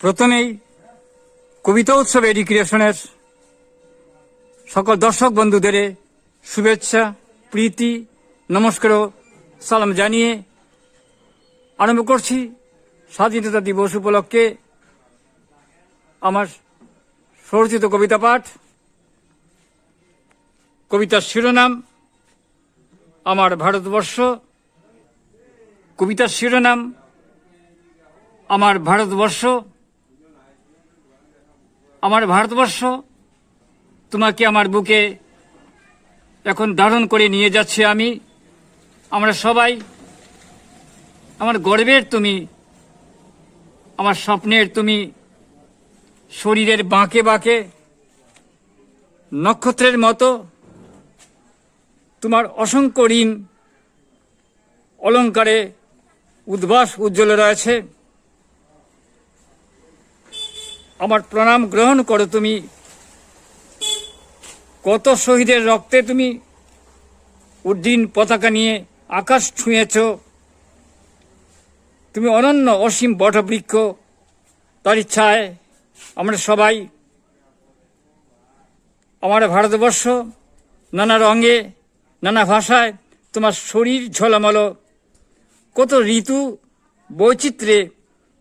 প্রথমেই কবিতা উৎসব এডুকেশনের সকল দর্শক বন্ধুদের শুভেচ্ছা, প্রীতি, নমস্কার সালাম জানিয়ে আরম্ভ করছি স্বাধীনতা দিবস উপলক্ষে আমার স্বরচিত কবিতা পাঠ। কবিতার শিরোনাম আমার ভারতবর্ষ। কবিতার শিরোনাম আমার ভারতবর্ষ। আমার ভারতবর্ষ, তোমাকে আমার বুকে এখন ধারণ করে নিয়ে যাচ্ছে আমি। আমরা সবাই, আমার গর্বের তুমি, আমার স্বপ্নের তুমি, শরীরের বাঁকে বাঁকে, নক্ষত্রের মতো তোমার অসংখ্য ঋণ অলঙ্কারে উদ্ভাস উজ্জ্বল রয়েছে। আমার প্রণাম গ্রহণ করো তুমি। কত শহীদের রক্তে তুমি উদ্দিন পতাকা নিয়ে আকাশ ছুঁয়েছ। তুমি অনন্য অসীম বটবৃক্ষ। তার ইচ্ছায় আমরা সবাই আমার ভারতবর্ষ, নানা রঙে, নানা ভাষায় তোমার শরীর ঝলমল। কত ঋতু বৈচিত্র্যে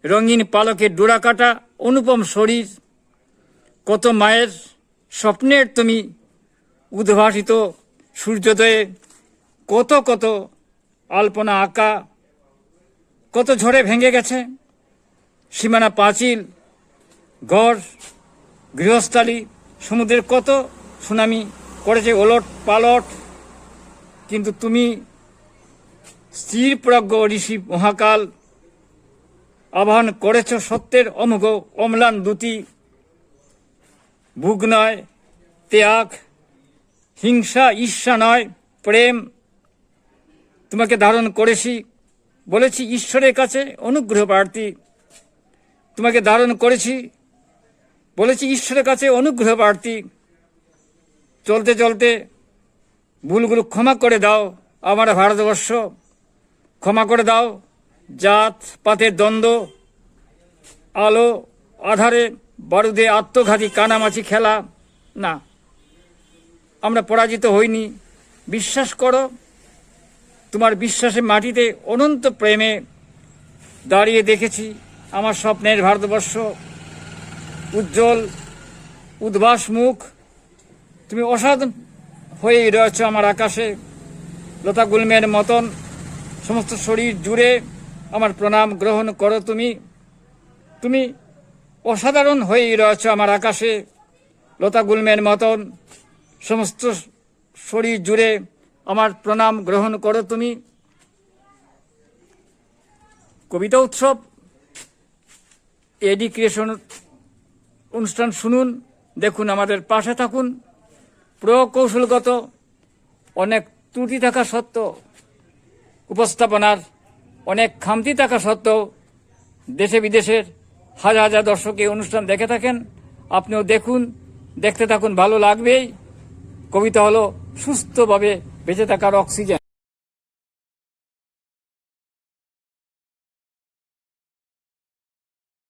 রঙিন পালকের ডোরা কাটা অনুপম শরীর, কত মায়ের স্বপ্নের তুমি উদ্ভাসিত সূর্যোদয়ে, কত কত আলপনা আঁকা, কত ঝড়ে ভেঙে গেছে, সীমানা পাঁচিল গড়, গৃহস্থালী, সমুদ্রের কত সুনামি করেছে ওলট পালট, কিন্তু তুমি স্থির প্রজ্ঞ ঋষি মহাকাল আহ্বান করেছ সত্যের অমোঘ অম্লান দুতি ভুগ নয়, ত্যাগ, হিংসা ঈর্ষা নয়, প্রেম। তোমাকে ধারণ করেছি, বলেছি ঈশ্বরের কাছে অনুগ্রহ প্রার্থী। তোমাকে ধারণ করেছি, বলেছি ঈশ্বরের কাছে অনুগ্রহ প্রার্থী। চলতে চলতে ভুলগুলো ক্ষমা করে দাও, আমার ভারতবর্ষ। ক্ষমা করে দাও জাত, পাতের দ্বন্দ্ব, আলো, আধারে বারুদে আত্মঘাতী কানামাছি খেলা, না। আমরা পরাজিত হইনি। বিশ্বাস করো, তোমার বিশ্বাসে মাটিতে অনন্ত প্রেমে দাঁড়িয়ে দেখেছি আমার স্বপ্নের ভারতবর্ষ। উজ্জ্বল, উদ্ভাস মুখ। তুমি অসাধারণ হয়েই রয়েছ আমার আকাশে। লতা গুলমের মতন, সমস্ত শরীর জুড়ে আমার প্রণাম গ্রহণ করো তুমি। তুমি অসাধারণ হয়েই রয়েছ আমার আকাশে, লতা গুলমের মতন। সমস্ত শরীর জুড়ে আমার প্রণাম গ্রহণ করো তুমি। কবিতা উৎসব এডি ক্রিয়েশন অনুষ্ঠান শুনুন, দেখুন, আমাদের পাশে থাকুন। প্রকৌশলগত অনেক ত্রুটি থাকা সত্ত্বেও উপস্থাপনার অনেক খামতি থাকা সত্ত্বেও দেশে বিদেশের হাজার হাজার দর্শক এই অনুষ্ঠান দেখে থাকেন। আপনিও দেখুন, দেখতে থাকুন, ভালো লাগবেই। কবিতা হলো সুস্থভাবে বেঁচে থাকার অক্সিজেন।